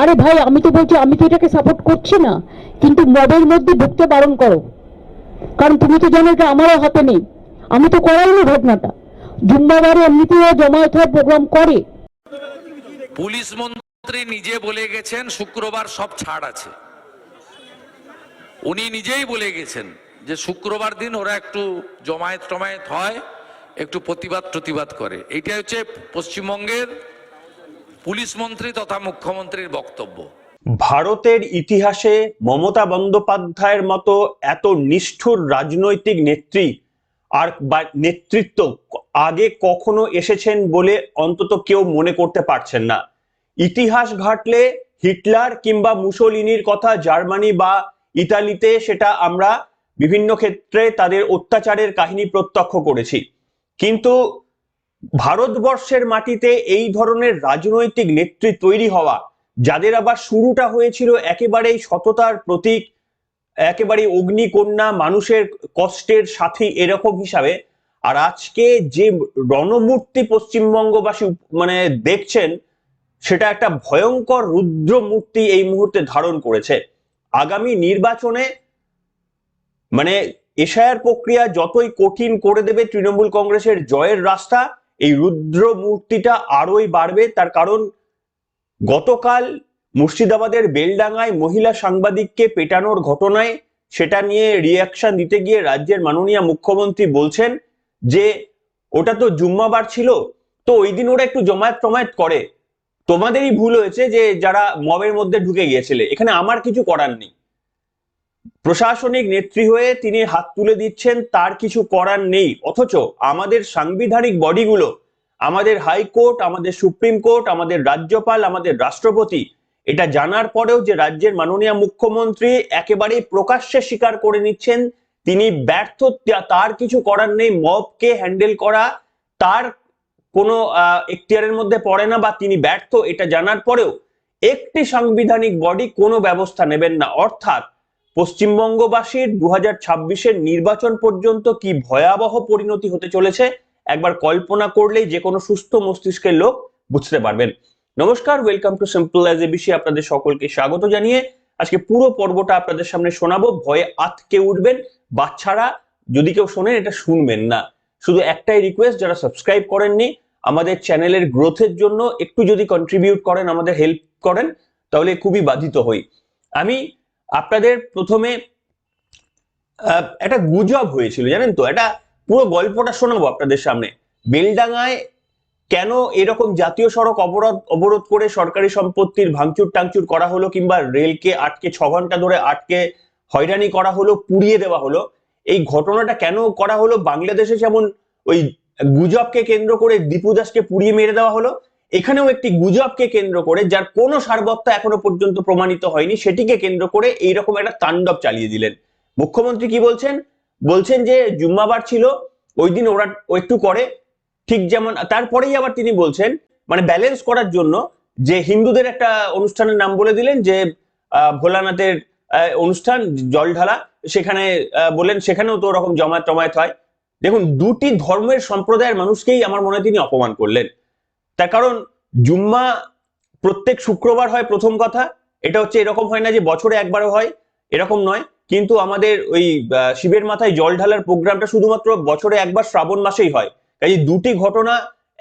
আরে ভাই, আমি তো বলছি, আমি তো এটাকে সাপোর্ট করছি না। কিন্তু মবের মধ্যে ঢুকতে বারণ করো। কারণ তুমি তো জানো এটা আমারও হাতে নেই। আমি তো করাইনি ঘটনাটা জুম্মাবারে এমনিতেও জমায়েত হওয়ার প্রোগ্রাম করে। পুলিশ মন্ত্রী নিজে বলে গেছেন, শুক্রবার সব ছাড় আছে। উনি নিজেই বলে গেছেন যে শুক্রবার দিন ওরা একটু জমায়েত টমায়েত হয়, একটু প্রতিবাদ প্রতিবাদ করে। এইটা হচ্ছে পশ্চিমবঙ্গের পুলিশ মন্ত্রী তথা মুখ্যমন্ত্রীর বক্তব্য। ভারতের ইতিহাসে মমতা বন্দ্যোপাধ্যায়ের মতো এত নিষ্ঠুর রাজনৈতিক নেত্রী আর বা নেতৃত্ব আগে কখনো এসেছেন বলে অন্তত কেউ মনে করতে পারছেন না। ইতিহাস ঘাটলে হিটলার কিংবা মুসোলিনির কথা জার্মানি বা ইতালিতে সেটা আমরা বিভিন্ন ক্ষেত্রে তাদের অত্যাচারের কাহিনী প্রত্যক্ষ করেছি। কিন্তু ভারতবর্ষের মাটিতে এই ধরনের রাজনৈতিক নেত্রী তৈরি হওয়া, যাদের আবার শুরুটা হয়েছিল একেবারেই সততার প্রতীক একেবারে অগ্নিকন্যা, মানুষের কষ্টের সাথী এরকম হিসাবে, আর আজকে যে রণমূর্তি পশ্চিমবঙ্গবাসী মানে দেখছেন, সেটা একটা ভয়ঙ্কর রুদ্র মূর্তি এই মুহূর্তে ধারণ করেছে। আগামী নির্বাচনে মানে এশায়ার প্রক্রিয়া যতই কঠিন করে দেবে তৃণমূল কংগ্রেসের জয়ের রাস্তা এই রুদ্র মূর্তিটা আরোই বাড়বে। তার কারণ, গতকাল মুর্শিদাবাদের বেলডাঙ্গায় মহিলা সাংবাদিককে পেটানোর ঘটনায় সেটা নিয়ে রিয়াকশন দিতে গিয়ে রাজ্যের মাননীয় মুখ্যমন্ত্রী বলছেন যে, ওটা তো জুম্মাবার ছিল, তো ওই দিন ওরা একটু জমায়েত টমায়েত করে। তোমাদেরই ভুল হয়েছে যে, যারা মবের মধ্যে ঢুকে গিয়েছিলে। এখানে আমার কিছু করার নেই। প্রশাসনিক নেত্রী হয়ে তিনি হাত তুলে দিচ্ছেন, তার কিছু করার নেই। অথচ আমাদের সাংবিধানিক বডিগুলো, আমাদের হাইকোর্ট, আমাদের সুপ্রিম কোর্ট, আমাদের রাজ্যপাল, আমাদের রাষ্ট্রপতি, এটা জানার পরেও যে রাজ্যের মাননীয় মুখ্যমন্ত্রী একেবারেই প্রকাশ্যে স্বীকার করে নিচ্ছেন, তিনি ব্যর্থ তার কিছু করার নেই, মবকে হ্যান্ডেল করা, তার কোনো এখতিয়ারের মধ্যে পড়ে না বা তিনি ব্যর্থ, এটা জানার পরেও একটি সাংবিধানিক বডি কোনো ব্যবস্থা নেবেন না। অর্থাৎ পশ্চিমবঙ্গবাসীর দু হাজার নির্বাচন পর্যন্ত কি ভয়াবহ পরিণতি হতে চলেছে? একবার কল্পনা করলেই যে কোনো সুস্থ মস্তিষ্কের লোক বুঝতে পারবেন। নমস্কার ওয়েলকাম টু সিম্পল অ্যাজ এ বিষয়ে আপনাদের সকলকে স্বাগত জানিয়ে আজকে পুরো পর্বটা আপনাদের সামনে শোনাবো। ভয়ে আতকে উঠবেন, বাচ্চারা যদি কেউ শোনেন এটা শুনবেন না। শুধু একটাই রিকোয়েস্ট যারা সাবস্ক্রাইব করেননি, আমাদের চ্যানেলের গ্রোথের জন্য একটু যদি কন্ট্রিবিউট করেন, আমাদের হেল্প করেন, তাহলে খুবই বাধিত হই। আমি আপনাদের প্রথমে একটা গুজব হয়েছিল, জানেন তো? এটা পুরো গল্পটা শোনাবো আপনাদের সামনে। বেলডাঙ্গায় কেন এরকম জাতীয় সড়ক অবরোধ অবরোধ করে সরকারি সম্পত্তির ভাঙচুর টাংচুর করা হলো কিংবা রেলকে আটকে ছ ঘণ্টা ধরে আটকে হয়রানি করা হলো, পুড়িয়ে দেওয়া হলো, এই ঘটনাটা কেন করা হলো? বাংলাদেশে যেমন ওই গুজবকে কেন্দ্র করে দীপু দাসকে পুড়িয়ে মেরে দেওয়া হলো এখানেও একটি গুজবকে কেন্দ্র করে যার কোনো সারবত্তা এখনও পর্যন্ত প্রমাণিত হয়নি সেটিকে কেন্দ্র করে এইরকম একটা তাণ্ডব চালিয়ে দিলেন। মুখ্যমন্ত্রী কি বলছেন? বলছেন যে জুম্মাবার ছিল ওই দিন ওরা একটু করে ঠিক যেমন তারপরেই আবার তিনি বলছেন মানে ব্যালেন্স করার জন্য যে হিন্দুদের একটা অনুষ্ঠানের নাম বলে দিলেন যে ভোলানাথের অনুষ্ঠান জল ঢালা সেখানে আহ, বললেন সেখানেও তো ওরকম জমায়েত টমায়েত হয়। দেখুন দুটি ধর্মের সম্প্রদায়ের মানুষকেই আমার মনে তিনি অপমান করলেন। তার কারণ জুম্মা প্রত্যেক শুক্রবার হয় প্রথম কথা। এটা হচ্ছে এরকম হয় না যে বছরে একবারও হয়, এরকম নয়। কিন্তু আমাদের ওই শিবের মাথায় জল ঢালার প্রোগ্রামটা শুধুমাত্র বছরে একবার শ্রাবণ মাসেই হয়। কাজে দুটি ঘটনা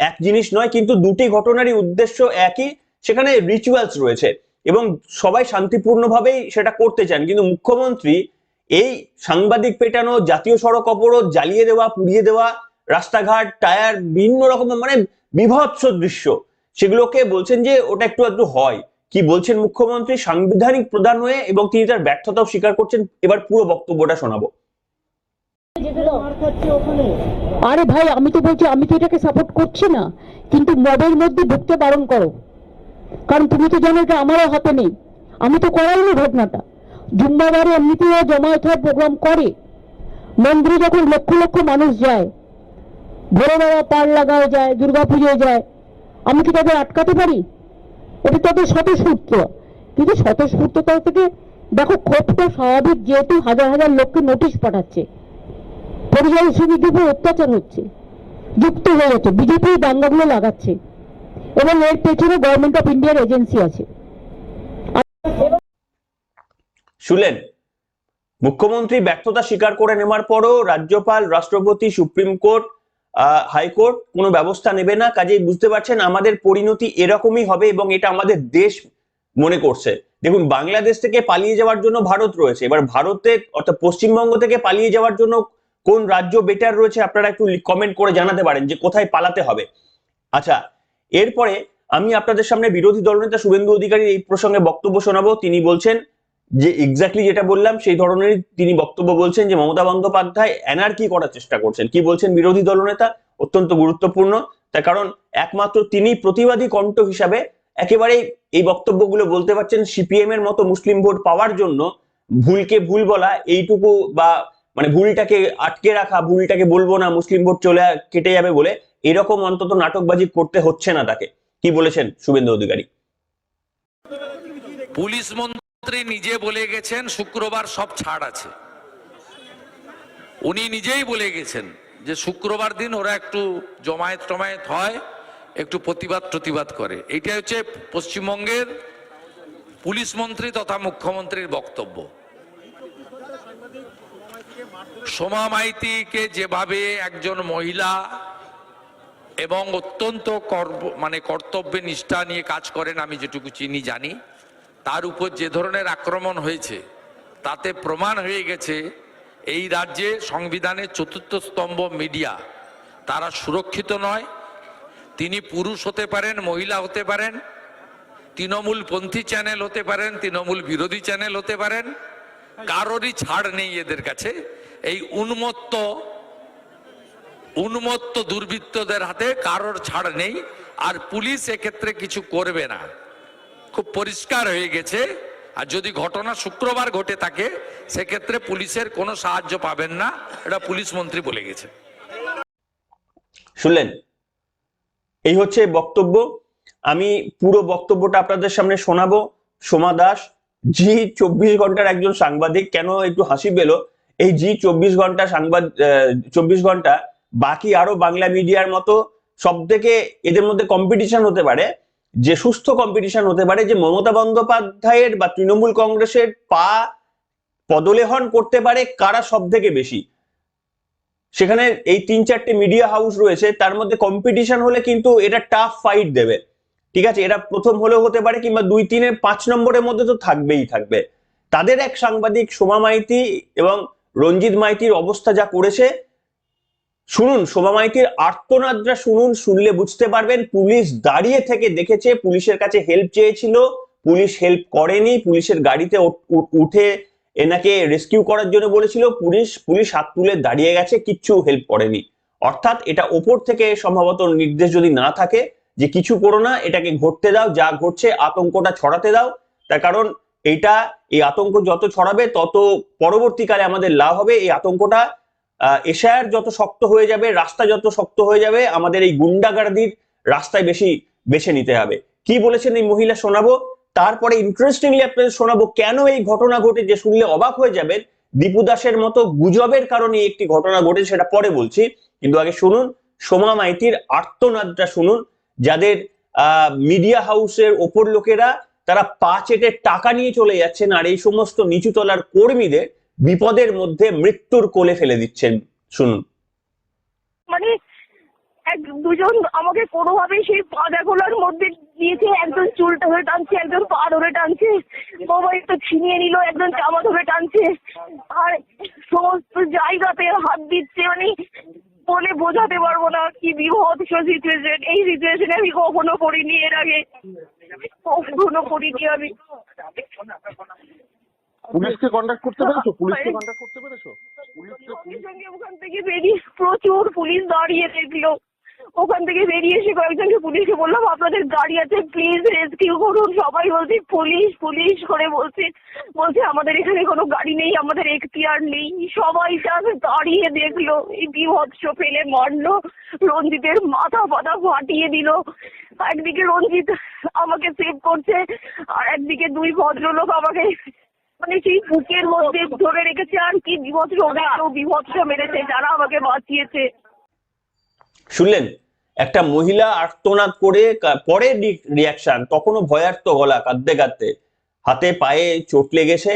এক জিনিস নয়, কিন্তু দুটি ঘটনারই উদ্দেশ্য একই। সেখানে রিচুয়ালস রয়েছে এবং সবাই শান্তিপূর্ণভাবেই সেটা করতে চান। কিন্তু মুখ্যমন্ত্রী এই সাংবাদিক পেটানো, জাতীয় সড়ক অবরোধ, জ্বালিয়ে দেওয়া, পুড়িয়ে দেওয়া, রাস্তাঘাট, টায়ার, বিভিন্ন রকম মানে বিভৎস দৃশ্য। সেগুলোকে বলছেন যে ওটা একটু একটু হয়। কি বলছেন মুখ্যমন্ত্রী? সাংবিধানিক প্রধান হয়ে এবং তিনি তার ব্যর্থতাও স্বীকার করছেন। এবার পুরো বক্তব্যটা শোনাবো। আরে ভাই, আমি তো বলছি, আমি তো এটাকে সাপোর্ট করছি না। কিন্তু মবের মধ্যে ঢুকতে বারণ করো। কারণ তুমি তো জানো এটা আমারও হাতে নেই। আমি তো করাইনি ঘটনাটা জুম্মাবারে এমনিতেও জমায়েত হওয়ার প্রোগ্রাম করে। মন্দিরে যখন লক্ষ লক্ষ মানুষ যায় ভোরবেলা পার লাগায় যায় দুর্গা পুজোয় যায়। আমি কি তাদের আটকাতে পারি? এটা তাদের স্বতঃস্ফূর্ত। কিন্তু স্বতঃস্ফূর্ততা থেকে দেখো ক্ষোভটা স্বাভাবিক যেহেতু হাজার হাজার লোককে নোটিশ পাঠাচ্ছে। পরিযায়ী শ্রমিকদের উপর অত্যাচার হচ্ছে। যুক্ত হয়ে যাচ্ছে বিজেপি দাঙ্গাগুলো লাগাচ্ছে। এবং এর পেছনে গভর্নমেন্ট অফ ইন্ডিয়ার এজেন্সি আছে। শুনলেন? মুখ্যমন্ত্রী ব্যর্থতা স্বীকার করে নেওয়ার পরও রাজ্যপাল, রাষ্ট্রপতি, সুপ্রিম কোর্ট হাইকোর্ট কোনো ব্যবস্থা নেবে না, কাজেই বুঝতে পারছেন আমাদের পরিণতি এরকমই হবে এবং এটা আমাদের দেশ মনে করছে। দেখুন, বাংলাদেশ থেকে পালিয়ে যাওয়ার জন্য ভারত রয়েছে। এবার ভারতে অর্থাৎ পশ্চিমবঙ্গ থেকে পালিয়ে যাওয়ার জন্য কোন রাজ্য বেটার রয়েছে আপনারা একটু কমেন্ট করে জানাতে পারেন যে কোথায় পালাতে হবে। আচ্ছা এরপরে আমি আপনাদের সামনে বিরোধী দলনেতা শুভেন্দু অধিকারী এই প্রসঙ্গে বক্তব্য শোনাবো। তিনি বলছেন যে এক্স্যাক্টলি যেটা বললাম, সেই ধরনের তিনি বক্তব্য বলছেন যে মমতা বন্দ্যোপাধ্যায় এনার্কি করার চেষ্টা করছেন। কি বলছেন বিরোধী দলনেতা? অত্যন্ত গুরুত্বপূর্ণ। তার কারণ একমাত্র তিনি প্রতিবাদী কণ্ঠ হিসাবে একেবারেই এই বক্তব্যগুলো বলতে পারছেন সিপিএম এর মতো মুসলিম ভোট পাওয়ার জন্য ভুলকে ভুল বলা, এইটুকু বা মানে ভুলটাকে আটকে রাখা, ভুলটাকে বলব না, মুসলিম ভোট চলে কেটে যাবে বলে এরকম অন্তত নাটকবাজি করতে হচ্ছে না তাকে। কি বলেছেন শুভেন্দু অধিকারী? পুলিশ মন্ত্রী নিজে বলে গেছেন, শুক্রবার সব ছাড় আছে। উনি নিজেই বলে গেছেন যে শুক্রবার দিন ওরা একটু জমায়েত টমায়েত হয়, একটু প্রতিবাদ প্রতিবাদ করে। এইটা হচ্ছে পশ্চিমবঙ্গের পুলিশ মন্ত্রী তথা মুখ্যমন্ত্রীর বক্তব্য। সোমা মাইতিকে যেভাবে একজন মহিলা এবং অত্যন্ত কর্ম মানে কর্তব্যে নিষ্ঠা নিয়ে কাজ করেন, আমি যেটুকু চিনি জানি। তার উপর যে ধরনের আক্রমণ হয়েছে, তাতে প্রমাণ হয়ে গেছে, এই রাজ্যে সংবিধানের চতুর্থ স্তম্ভ মিডিয়া, তারা সুরক্ষিত নয়। তিনি পুরুষ হতে পারেন, মহিলা হতে পারেন, তৃণমূল পন্থী চ্যানেল হতে পারেন, তৃণমূল বিরোধী চ্যানেল হতে পারেন, কারোরই ছাড় নেই এদের কাছে। এই উন্মত্ত উন্মত্ত দুর্বৃত্তদের হাতে কারোর ছাড় নেই, আর পুলিশ এক্ষেত্রে কিছু করবে না। খুব পরিষ্কার হয়ে গেছে। আর যদি ঘটনা শুক্রবার ঘটে থাকে, সেক্ষেত্রে পুলিশের কোনো সাহায্য পাবেন না। এটা পুলিশ মন্ত্রী বলে গেছে। শুনলেন? এই হচ্ছে বক্তব্য। আমি পুরো বক্তব্যটা আপনাদের সামনে শোনাবো। সোমা দাস, জি চব্বিশ ঘণ্টার একজন সাংবাদিক। কেন একটু হাসি পেল? এই জি চব্বিশ ঘণ্টা সাংবাদ চব্বিশ ঘণ্টা বাকি আরও বাংলা মিডিয়ার মতো সব থেকে এদের মধ্যে কম্পিটিশন হতে পারে। যে সুস্থ কম্পিটিশন হতে পারে, যে মমতা বন্দ্যোপাধ্যায়ের বা তৃণমূল কংগ্রেসের পা পদলেহন করতে পারে কারা সব থেকে বেশি? সেখানে এই তিন চারটে মিডিয়া হাউস রয়েছে, তার মধ্যে কম্পিটিশন হলে কিন্তু এটা টাফ ফাইট দেবে। ঠিক আছে, এটা প্রথম হলেও হতে পারে কিংবা দুই তিনে পাঁচ নম্বরের মধ্যে তো থাকবেই থাকবে। তাদের এক সাংবাদিক সোমা মাইতি এবং রঞ্জিত মাইতির অবস্থা যা করেছে শুনুন শোভা মাইতির আর্তনাদরা শুনুন, শুনলে বুঝতে পারবেন, পুলিশ দাঁড়িয়ে থেকে দেখেছে, পুলিশের কাছে হেল্প চেয়েছিল, পুলিশ হেল্প করেনি, পুলিশের গাড়িতে উঠ- এনাকে রেস্কিউ করার জন্য বলেছিল, পুলিশ পুলিশ হাত তুলে দাঁড়িয়ে গেছে, কিচ্ছু হেল্প করেনি। অর্থাৎ এটা ওপর থেকে সম্ভবত নির্দেশ যদি না থাকে, যে কিছু করো না, এটাকে ঘটতে দাও, যা ঘটছে আতঙ্কটা ছড়াতে দাও। তার কারণ এটা, এই আতঙ্ক যত ছড়াবে, তত পরবর্তীকালে আমাদের লাভ হবে, এই আতঙ্কটা এশায়ার যত শক্ত হয়ে যাবে, রাস্তা যত শক্ত হয়ে যাবে, আমাদের এই গুন্ডাগার্দির রাস্তায় বেশি বেছে নিতে হবে। কি বলেছেন এই মহিলা শোনাবো? তারপরে ইন্টারেস্টিংলি আপনাদের শোনাবো কেন এই ঘটনা ঘটে যে শুনলে অবাক হয়ে যাবেন। দীপু দাসের মতো গুজবের কারণে একটি ঘটনা ঘটে সেটা পরে বলছি। কিন্তু আগে শুনুন, সোমা মাইতির আর্তনাদটা শুনুন। যাদের মিডিয়া হাউসের ওপর লোকেরা তারা পা চেটে টাকা নিয়ে চলে যাচ্ছেন আর এই সমস্ত নিচুতলার কর্মীদের। বিপদের মধ্যে মৃত্যুর কোলে ফেলে দিচ্ছেন, শুনুন। মানে এক দুজন আমাকে কোনোভাবেই সেই পাদাগুলোর মধ্যে দিয়েছে, একজন চুলটা ধরে টানছে, একজন পা ধরে টানছে, মোবাইল তো ছিনিয়ে নিল, একজন জামা ধরে টানছে, আর সমস্ত জায়গাতে হাত দিচ্ছে মানে বলে বোঝাতে পারব না কি বিভৎস সিচুয়েশন এই সিচুয়েশনে আমি কখনো করিনি, এর আগে কখনো করিনি আমি। পুলিশকে কন্ট্যাক্ট করতে পেরেছ? পুলিশকে কন্ট্যাক্ট করতে পেরেছ? সঙ্গে সঙ্গে ওখান থেকে বেরিয়ে প্রচুর পুলিশ দাঁড়িয়ে দেখল। ওখান থেকে বেরিয়ে এসে কয়েকজনকে পুলিশকে বললাম আপনাদের গাড়ি আছে প্লিজ রেস্কিউ করুন। সবাই বলছে পুলিশ পুলিশ করে বলছে। বলছে আমাদের এখানে কোনো গাড়ি নেই আমাদের এখতিয়ার নেই। সবাই just দাঁড়িয়ে দেখল এই বিভৎস ফেলে মারলো রঞ্জিতের মাথা ফাথা ফাটিয়ে দিল। একদিকে রঞ্জিত আমাকে সেভ করছে আর একদিকে দুই ভদ্রলোক আমাকে মানে সেই বুকের মধ্যে ধরে রেখেছে আর কি বিভৎস ওদেরকেও বিভৎস মেরেছে যারা আমাকে বাঁচিয়েছে। শুনলেন একটা মহিলা আর্তনাদ করে পরে রিয়াকশন তখনও ভয়ার্ত গলা কাঁদতে কাঁদতে। হাতে পায়ে চোট লেগেছে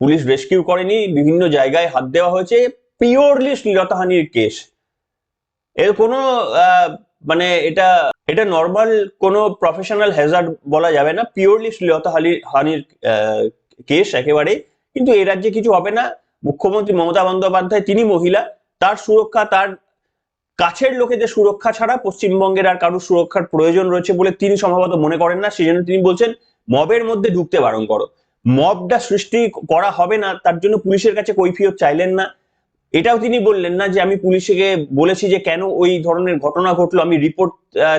পুলিশ রেস্কিউ করেনি বিভিন্ন জায়গায় হাত দেওয়া হয়েছে পিওরলি শ্লীলতাহানির কেস। এর কোনো মানে এটা এটা নর্মাল কোনো প্রফেশনাল হ্যাজার্ড বলা যাবে না পিওরলি শ্লীলতাহানি হানির কেস একেবারে কিন্তু এ রাজ্যে কিছু হবে না। মুখ্যমন্ত্রী মমতা বন্দ্যোপাধ্যায়, তিনি মহিলা, তার সুরক্ষা, তার কাছের লোকেদের সুরক্ষা ছাড়া পশ্চিমবঙ্গের আর কারোর সুরক্ষার প্রয়োজন রয়েছে বলে তিনি সম্ভবত মনে করেন না। সেই জন্য তিনি বলছেন, মবের মধ্যে ঢুকতে বারণ করো। মবটা সৃষ্টি করা হবে না, তার জন্য পুলিশের কাছে কৈফিয়ত চাইলেন না। এটাও তিনি বললেন না যে, আমি পুলিশকে বলেছি যে কেন ওই ধরনের ঘটনা ঘটলো, আমি রিপোর্ট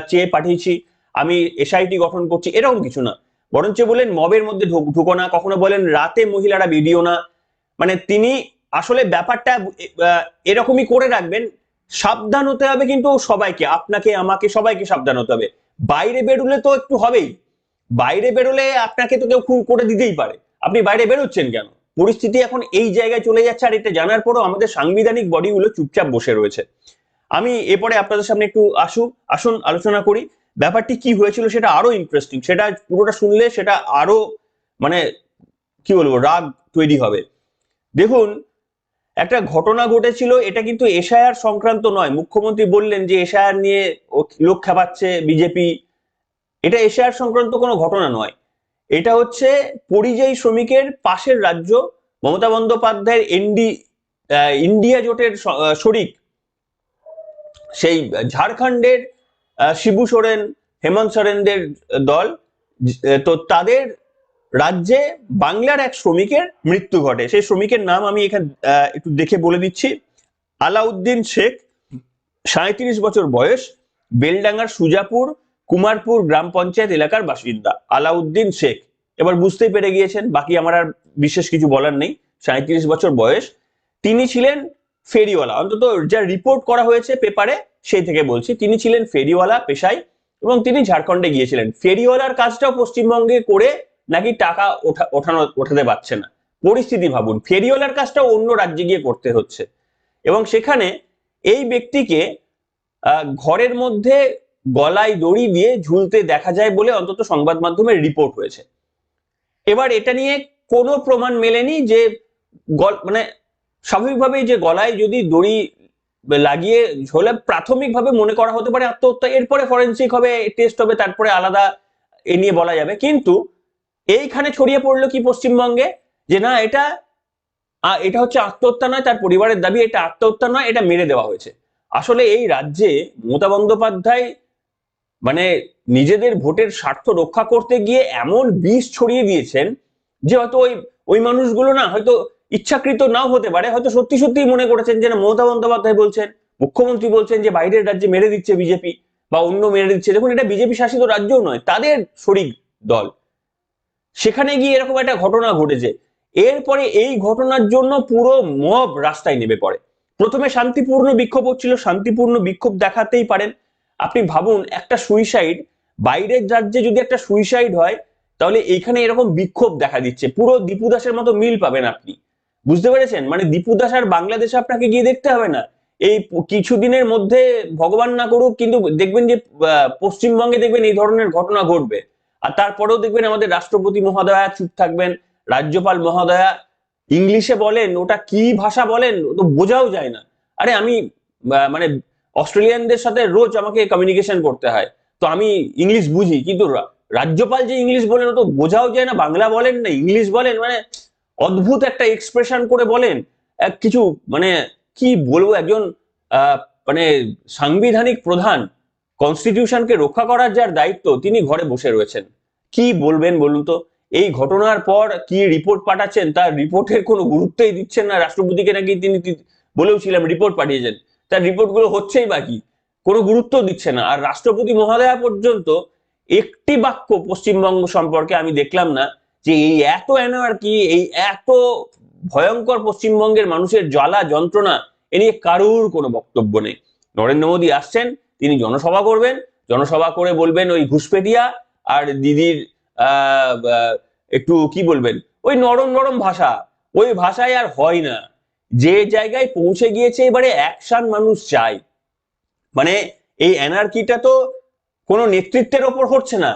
চেয়ে পাঠিয়েছি, আমি এসআইটি গঠন করছি। এরকম কিছু না। বরঞ্চ বলেন মবের মধ্যে ঢুক- না, কখনো বলেন রাতে মহিলারা ভিডিও না। মানে তিনি আসলে ব্যাপারটা এরকমই করে রাখবেন। সাবধান হতে হবে কিন্তু সবাইকে, আপনাকে, আমাকে, সবাইকে সাবধান হতে হবে। বাইরে বেরোলে তো একটু হবেই। বাইরে বেরোলে আপনাকে তো কেউ খুন করে দিতেই পারে। আপনি বাইরে বেরোচ্ছেন কেন? পরিস্থিতি এখন এই জায়গায় চলে যাচ্ছে আর এটা জানার পরও আমাদের সাংবিধানিক বডিগুলো চুপচাপ বসে রয়েছে। আমি এরপরে আপনাদের সামনে একটু আসুন আসুন, আলোচনা করি। ব্যাপারটি কি হয়েছিল সেটা আরও ইন্টারেস্টিং সেটা পুরোটা শুনলে সেটা আরও মানে কি বলব, রাগ তৈরি হবে। দেখুন, একটা ঘটনা ঘটেছিল, এটা কিন্তু এশায়ার সংক্রান্ত নয়। মুখ্যমন্ত্রী বললেন যে এশায়ার নিয়ে লোক খেপাচ্ছে বিজেপি। এটা এশায়ার সংক্রান্ত কোনো ঘটনা নয়। এটা হচ্ছে পরিযায়ী শ্রমিকের পাশের রাজ্য মমতা বন্দ্যোপাধ্যায়ের এনডি ইন্ডিয়া জোটের শরিক। সেই ঝাড়খণ্ডের শিবু সোরেন, হেমন্ত সোরেনদের দল তো তাদের রাজ্যে বাংলার এক শ্রমিকের মৃত্যু ঘটে। সেই শ্রমিকের নাম আমি এখানে একটু দেখে বলে দিচ্ছি। আলাউদ্দিন শেখ সাঁত্রিশ বছর বয়স, বেলডাঙ্গার সুজাপুর, কুমারপুর গ্রাম পঞ্চায়েত এলাকার বাসিন্দা। আলাউদ্দিন শেখ। এবার বুঝতেই পেরে গিয়েছেন, বাকি আমার আর বিশেষ কিছু বলার নেই। সাঁত্রিশ বছর বয়স। তিনি ছিলেন ফেরিওয়ালা। অন্তত যা রিপোর্ট করা হয়েছে পেপারে সেই থেকে বলছি, তিনি ছিলেন ফেরিওয়ালা পেশায় এবং তিনি ঝাড়খণ্ডে গিয়েছিলেন। ফেরিওয়ালার কাজটাও পশ্চিমবঙ্গে করে নাকি টাকা ওঠা, ওঠানো, ওঠাতে পারছে না। পরিস্থিতি ভাবুন, ফেরিওয়ালার কাজটাও অন্য রাজ্যে গিয়ে করতে হচ্ছে। এবং সেখানে এই ব্যক্তিকে ঘরের মধ্যে গলায় দড়ি দিয়ে ঝুলতে দেখা যায় বলে অন্তত সংবাদ মাধ্যমে রিপোর্ট হয়েছে। এবার এটা নিয়ে কোনো প্রমাণ মেলেনি যে মানে স্বাভাবিকভাবেই যে গলায় যদি দড়ি লাগিয়ে ঝোলে প্রাথমিকভাবে মনে করা হতে পারে আত্মহত্যা, এরপরে ফরেন্সিক হবে টেস্ট হবে, তারপরে আলাদা এ নিয়ে বলা যাবে। কিন্তু এইখানে ছড়িয়ে পড়ল কি পশ্চিমবঙ্গে? যে না, এটা এটা হচ্ছে আত্মহত্যা নয়, তার পরিবারের দাবি, এটা আত্মহত্যা নয়, এটা মেরে দেওয়া হয়েছে। আসলে এই রাজ্যে মমতা বন্দ্যোপাধ্যায় মানে নিজেদের ভোটের স্বার্থ রক্ষা করতে গিয়ে এমন বিষ ছড়িয়ে দিয়েছেন যে হয়তো ওই ওই মানুষগুলো না, হয়তো ইচ্ছাকৃত নাও হতে পারে, হয়তো সত্যি সত্যি মনে করেছেন যে মমতা বন্দ্যোপাধ্যায় বলছেন, মুখ্যমন্ত্রী বলছেন যে বাইরের রাজ্যে মেরে দিচ্ছে বিজেপি বা অন্য মেরে দিচ্ছে। দেখুন, এটা বিজেপি শাসিত রাজ্যও নয়, তাদের শরিক দল। সেখানে গিয়ে এরকম একটা ঘটনা ঘটেছে। এরপরে এই ঘটনার জন্য পুরো মব রাস্তায় নেমে পড়ে। প্রথমে শান্তিপূর্ণ বিক্ষোভ হচ্ছিল, শান্তিপূর্ণ বিক্ষোভ দেখাতেই পারেন। আপনি ভাবুন, একটা সুইসাইড বাইরের রাজ্যে যদি একটা সুইসাইড হয়, তাহলে এখানে এরকম বিক্ষোভ দেখা দিচ্ছে। পুরো দীপু দাসের মতো মিল পাবেন আপনি। বুঝতে পেরেছেন? মানে দীপু দাস আর বাংলাদেশে আপনাকে গিয়ে দেখতে হবে না। এই কিছুদিনের মধ্যে ভগবান না করুক, কিন্তু দেখবেন যে পশ্চিমবঙ্গে দেখবেন এই ধরনের ঘটনা ঘটবে। আর তারপরেও দেখবেন আমাদের রাষ্ট্রপতি মহোদয়া চুপ থাকবেন, রাজ্যপাল মহোদয়া ইংলিশে বলেন, ওটা কি ভাষা বলেন তো বোঝাও যায় না। আরে আমি মানে অস্ট্রেলিয়ানদের সাথে রোজ আমাকে কমিউনিকেশন করতে হয়। তো আমি ইংলিশ বুঝি, কিন্তু রাজ্যপাল যে ইংলিশ বলেন, ও তো বোঝাও যায় না, বাংলা বলেন না, ইংলিশ বলেন মানে অদ্ভুত একটা এক্সপ্রেশন করে বলেন, এক কিছু মানে কি বলব একজন মানে সাংবিধানিক প্রধান কনস্টিটিউশনকে রক্ষা করার যার দায়িত্ব, তিনি ঘরে বসে রয়েছেন। কি বলবেন বলুন তো? এই ঘটনার পর কি রিপোর্ট পাঠাচ্ছেন, তার রিপোর্টের কোনো গুরুত্বই দিচ্ছেন না রাষ্ট্রপতিকে নাকি তিনি তি- বলেও ছিলাম রিপোর্ট পাঠিয়েছেন। তার রিপোর্টগুলো হচ্ছেই বাকি কোনো গুরুত্ব দিচ্ছে না। আর রাষ্ট্রপতি মহোদয়া পর্যন্ত একটি বাক্য পশ্চিমবঙ্গ সম্পর্কে আমি দেখলাম না। যে এই এত কি এই এত ভয়ঙ্কর পশ্চিমবঙ্গের মানুষের জ্বালা, যন্ত্রণা, এ নিয়ে কারুর কোনো বক্তব্য নেই। নরেন্দ্র মোদী আসছেন, তিনি জনসভা করবেন, জনসভা করে বলবেন ওই ঘুষপেটিয়া আর দিদির একটু কি বলবেন, ওই নরম নরম ভাষা, ওই ভাষায় আর হয় না। যে জায়গায় পৌঁছে গিয়েছে, এবারে অ্যাকশন মানুষ চাই মানে এই এনার্কিটা তো কোনো নেতৃত্বের ওপর হচ্ছে না।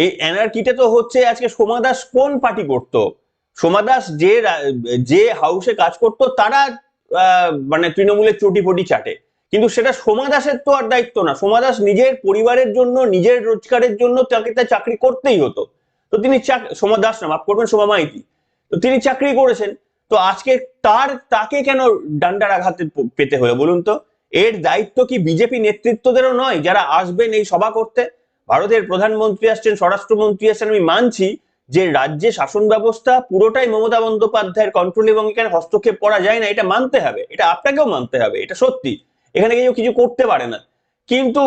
এই এনার্কিটা তো হচ্ছে আজকে সোমা দাস কোন পার্টি করতো? সোমা দাস যে যে হাউসে কাজ করতো, তারা মানে তৃণমূলের চটি পটি চাটে। কিন্তু সেটা সোমা দাসের তো আর দায়িত্ব না। সোমা দাস নিজের পরিবারের জন্য, নিজের রোজগারের জন্য তাকে তার চাকরি করতেই হতো। তো তিনি সোমা দাস না, মাফ করবেন, সোমা মাইতি। তো তিনি চাকরি করেছেন। তো আজকে তার, তাকে কেন ডান্ডার আঘাতে পেতে হলো বলুন তো? এর দায়িত্ব কি বিজেপি নেতৃত্বদেরও নয়? যারা আসবেন এই সভা করতে ভারতের প্রধানমন্ত্রী আসছেন, স্বরাষ্ট্রমন্ত্রী আসছেন, আমি মানছি যে রাজ্যে শাসন ব্যবস্থা পুরোটাই মমতা বন্দ্যোপাধ্যায়ের কন্ট্রোল এবং এখানে হস্তক্ষেপ করা যায় না, এটা মানতে হবে, এটা আপনাকেও মানতে হবে, এটা সত্যি। এখানে কেউ কিছু করতে পারে না। কিন্তু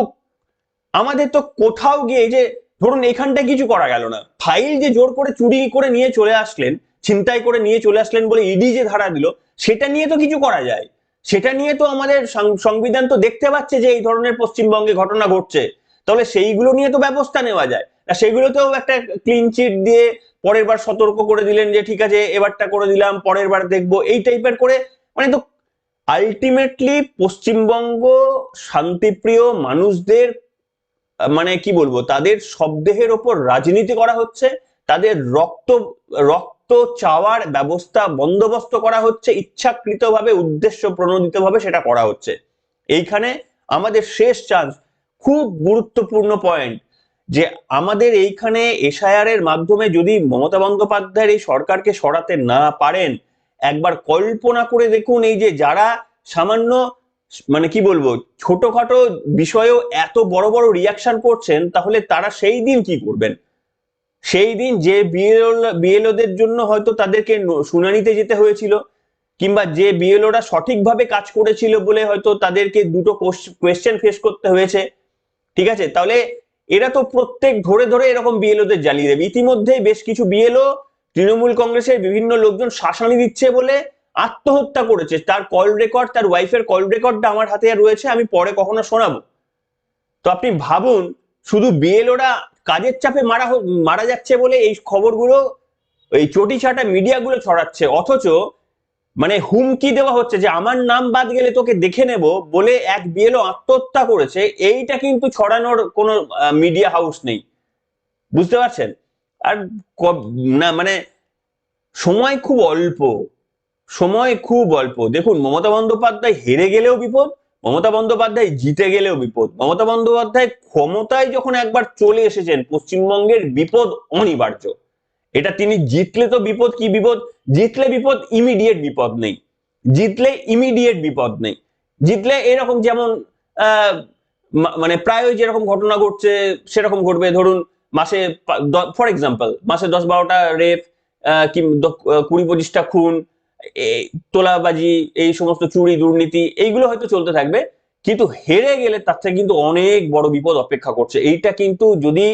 আমাদের তো কোথাও গিয়ে যে, ধরুন এখানটায় কিছু করা গেল না, ফাইল যে জোর করে চুরি করে নিয়ে চলে আসলেন, ছিনতাই করে নিয়ে চলে আসলেন বলে ইডি যে ধারা দিল, সেটা নিয়ে তো কিছু করা যায়। সেটা নিয়ে তো আমাদের সংবিধান তো দেখতে পাচ্ছে যে এই ধরনের পশ্চিমবঙ্গে ঘটনা ঘটছে। তাহলে সেইগুলো নিয়ে তো ব্যবস্থা নেওয়া যায়। আর সেগুলোতেও একটা ক্লিন চিট দিয়ে পরের বার সতর্ক করে দিলেন যে, ঠিক আছে, এবারটা করে দিলাম, পরের বার দেখব। এই টাইপের করে মানে তো আলটিমেটলি পশ্চিমবঙ্গ শান্তিপ্রিয় মানুষদের মানে কি বলব, তাদের শবদেহের ওপর রাজনীতি করা হচ্ছে, তাদের রক্ত রক্ত চাওয়ার ব্যবস্থা বন্দোবস্ত করা হচ্ছে, ইচ্ছাকৃতভাবে, উদ্দেশ্য প্রণোদিতভাবে সেটা করা হচ্ছে। এইখানে আমাদের শেষ চান্স খুব গুরুত্বপূর্ণ পয়েন্ট যে আমাদের এইখানে এসআইআর এর মাধ্যমে যদি মমতা বন্দ্যোপাধ্যায়ের এই সরকারকে সরাতে না পারেন, একবার কল্পনা করে দেখুন এই যে যারা সামান্য মানে কি বলব, ছোটখাটো বিষয়েও এত বড় বড় রিয়াকশন করছেন, তাহলে তারা সেই দিন কি করবেন? সেই দিন যে বিএলও বিএলওদের জন্য হয়তো তাদেরকে শুনানিতে যেতে হয়েছিল, কিংবা যে বিএলওরা সঠিকভাবে কাজ করেছিল বলে হয়তো তাদেরকে দুটো কোয়েশ্চেন ফেস করতে হয়েছে। ঠিক আছে? তাহলে এরা তো প্রত্যেক ধরে ধরে এরকম বিএলওদের জ্বালিয়ে দেবে। ইতিমধ্যেই বেশ কিছু বিএলও তৃণমূল কংগ্রেসের বিভিন্ন লোকজন শাসানি দিচ্ছে বলে আত্মহত্যা করেছে। তার কল রেকর্ড তার ওয়াইফের কল রেকর্ডটা আমার হাতে রয়েছে, আমি পরে কখনো শোনাবো। তো আপনি ভাবুন, শুধু বিএলওরা কাজের চাপে মারা মারা যাচ্ছে বলে এই খবরগুলো এই চটি ছাটা মিডিয়াগুলো ছড়াচ্ছে, অথচ মানে হুমকি দেওয়া হচ্ছে যে আমার নাম বাদ গেলে তোকে দেখে নেব বলে এক বিএলও আত্মহত্যা করেছে, এইটা কিন্তু ছড়ানোর কোনো মিডিয়া হাউস নেই। বুঝতে পারছেন? আর না মানে সময় খুব অল্প, সময় খুব অল্প। দেখুন, মমতা বন্দ্যোপাধ্যায় হেরে গেলেও বিপদ, মমতা বন্দ্যোপাধ্যায় জিতে গেলেও বিপদ। মমতা বন্দ্যোপাধ্যায় ক্ষমতায় যখন একবার চলে এসেছেন, পশ্চিমবঙ্গের বিপদ অনিবার্য। এটা তিনি জিতলে তো বিপদ কি বিপদ? জিতলে বিপদ ইমিডিয়েট বিপদ নেই। জিতলে ইমিডিয়েট বিপদ নেই। জিতলে এরকম যেমন মানে প্রায় যেরকম ঘটনা ঘটছে, সেরকম ঘটবে। ধরুন, মাসে ফর এক্সাম্পল মাসে দশ বারোটা রেপ কুড়ি পঁচিশটা খুন তোলাবাজি, এই সমস্ত চুরি, দুর্নীতি, এইগুলো হয়তো চলতে থাকবে। কিন্তু হেরে গেলে তার থেকে কিন্তু অনেক বড় বিপদ অপেক্ষা করছে। এইটা কিন্তু যদি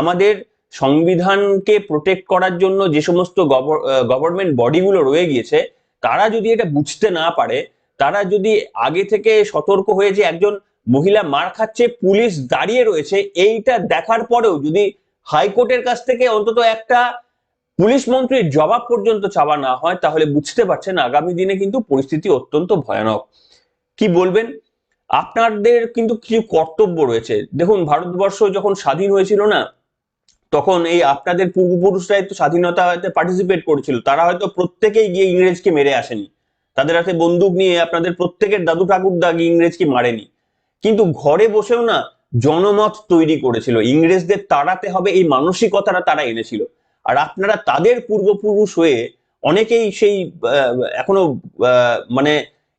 আমাদের সংবিধানকে প্রোটেক্ট করার জন্য যে সমস্ত গভর্নমেন্ট বডিগুলো রয়ে গিয়েছে, তারা যদি এটা বুঝতে না পারে, তারা যদি আগে থেকে সতর্ক হয়ে যে একজন মহিলা মার খাচ্ছে, পুলিশ দাঁড়িয়ে রয়েছে, এইটা দেখার পরেও যদি হাইকোর্টের কাছ থেকে অন্তত একটা পুলিশ মন্ত্রীর জবাব পর্যন্ত চাওয়া না হয়, তাহলে বুঝতে পারছেন আগামী দিনে কিন্তু পরিস্থিতি অত্যন্ত ভয়ানক। কি বলবেন? আপনাদের কিন্তু কিছু কর্তব্য রয়েছে। দেখুন, ভারতবর্ষ যখন স্বাধীন হয়েছিল না তখন এই আপনাদের পূর্বপুরুষরাই তো স্বাধীনতাতে পার্টিসিপেট করেছিল। তারা হয়তো প্রত্যেকেই গিয়ে ইংরেজকে মেরে আসেনি। তাদের হাতে বন্দুক নিয়ে আপনাদের প্রত্যেকের দাদু ঠাকুরদা গিয়ে ইংরেজকে মারেনি। কিন্তু ঘরে বসেও না জনমত তৈরি করেছিল। ইংরেজদের তাড়াতে হবে, এই মানসিকতাটা তারা এনেছিল। আর আপনারা তাদের পূর্বপুরুষ হয়ে অনেকেই সেই এখনও মানে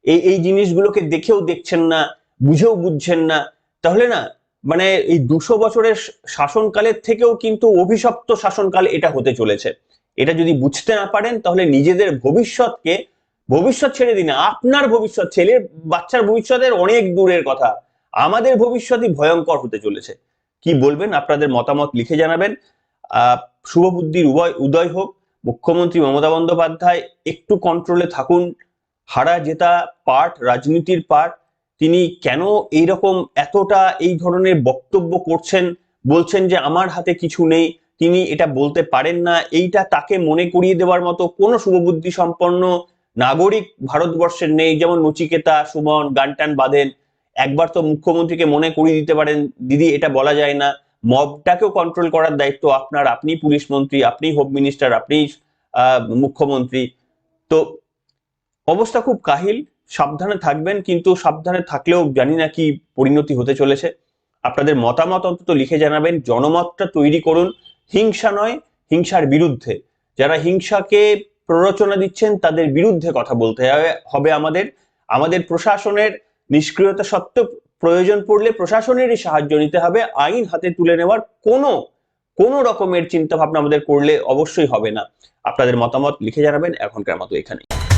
এই এই জিনিসগুলোকে দেখেও দেখছেন না, বুঝেও বুঝছেন না। তাহলে না মানে এই দুশো বছরের শাসনকালের থেকেও কিন্তু অভিশপ্ত শাসনকাল এটা হতে চলেছে। এটা যদি বুঝতে না পারেন, তাহলে নিজেদের ভবিষ্যৎকে, ভবিষ্যৎ ছেড়ে দিন আপনার ভবিষ্যৎ, ছেলের, বাচ্চার ভবিষ্যতের অনেক দূরের কথা। আমাদের ভবিষ্যৎই ভয়ঙ্কর হতে চলেছে। কি বলবেন? আপনাদের মতামত লিখে জানাবেন। আহ শুভবুদ্ধির উদয় উদয় হোক। মুখ্যমন্ত্রী মমতা বন্দ্যোপাধ্যায়, একটু কন্ট্রোলে থাকুন। হারা জেতা পার্ট, রাজনীতির পার্ট। তিনি কেন এইরকম এতটা এই ধরনের বক্তব্য করছেন, বলছেন যে আমার হাতে কিছু নেই, তিনি এটা বলতে পারেন না, এইটা তাকে মনে করিয়ে দেওয়ার মতো কোনো শুভবুদ্ধি সম্পন্ন নাগরিক ভারতবর্ষের নেই। যেমন নচিকেতা, সুমন গানটান বাঁধেন একবার তো মুখ্যমন্ত্রীকে মনে করিয়ে দিতে পারেন, দিদি এটা বলা যায় না। মবটাকেও কন্ট্রোল করার দায়িত্ব আপনার, আপনি পুলিশ মন্ত্রী, আপনি হোম মিনিস্টার আপনি মুখ্যমন্ত্রী। তো অবস্থা খুব কাহিল, সাবধানে থাকবেন, কিন্তু সাবধানে থাকলেও জানি না কি পরিণতি হতে চলেছে। আপনাদের মতামত অন্তত লিখে জানাবেন, জনমতটা তৈরি করুন, হিংসা নয়, হিংসার বিরুদ্ধে। যারা হিংসাকে প্ররোচনা দিচ্ছেন, তাদের বিরুদ্ধে কথা বলতে হবে- আমাদের। আমাদের প্রশাসনের নিষ্ক্রিয়তা সত্ত্বেও প্রয়োজন পড়লে প্রশাসনেরই সাহায্য নিতে হবে। আইন হাতে তুলে নেওয়ার কোনো কোনো রকমের চিন্তা ভাবনা আমাদের করলে অবশ্যই হবে না। আপনাদের মতামত লিখে জানাবেন, এখনকার মতো এখানে